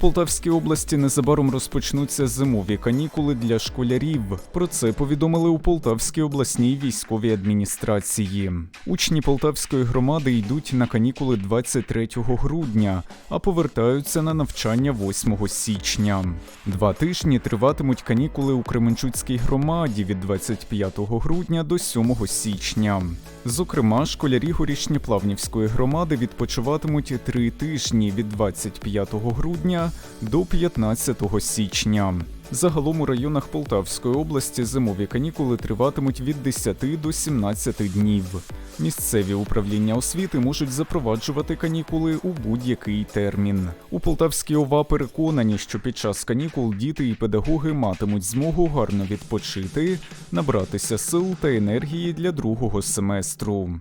Полтавській області незабаром розпочнуться зимові канікули для школярів. Про це повідомили у Полтавській обласній військовій адміністрації. Учні Полтавської громади йдуть на канікули 23 грудня, а повертаються на навчання 8 січня. Два тижні триватимуть канікули у Кременчуцькій громаді від 25 грудня до 7 січня. Зокрема, школярі Горішньоплавнівської громади відпочиватимуть три тижні від 25 грудня до 15 січня. Загалом у районах Полтавської області зимові канікули триватимуть від 10 до 17 днів. Місцеві управління освіти можуть запроваджувати канікули у будь-який термін. У Полтавській ОВА переконані, що під час канікул діти і педагоги матимуть змогу гарно відпочити, набратися сил та енергії для другого семестру.